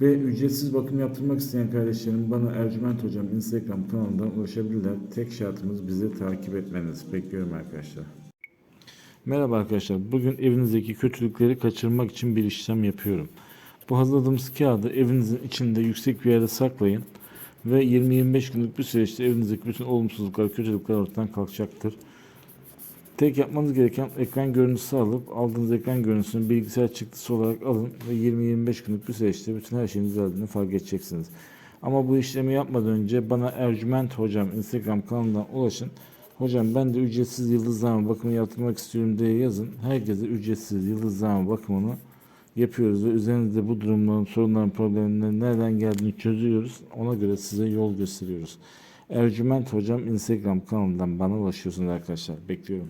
Ve ücretsiz bakım yaptırmak isteyen kardeşlerim bana Ercüment Hocam Instagram kanalından ulaşabilirler. Tek şartımız bizi takip etmeniz. Bekliyorum arkadaşlar. Merhaba arkadaşlar. Bugün evinizdeki kötülükleri kaçırmak için bir işlem yapıyorum. Bu hazırladığımız kağıdı evinizin içinde yüksek bir yerde saklayın. Ve 20-25 günlük bir süreçte evinizdeki bütün olumsuzluklar, kötülükler ortadan kalkacaktır. Tek yapmanız gereken ekran görüntüsü alıp aldığınız ekran görüntüsünü bilgisayar çıktısı olarak alın ve 20-25 günlük bir süreçte bütün her şeyin düzeldiğini fark edeceksiniz. Ama bu işlemi yapmadan önce bana Ercüment Hocam Instagram kanalından ulaşın. Hocam ben de ücretsiz yıldızlama bakımı yaptırmak istiyorum diye yazın. Herkese ücretsiz yıldızlama bakımını yapıyoruz ve üzerinizde bu durumların, sorunların, problemlerin nereden geldiğini çözüyoruz. Ona göre size yol gösteriyoruz. Ercüment Hocam Instagram kanalından bana ulaşıyorsunuz arkadaşlar. Bekliyorum.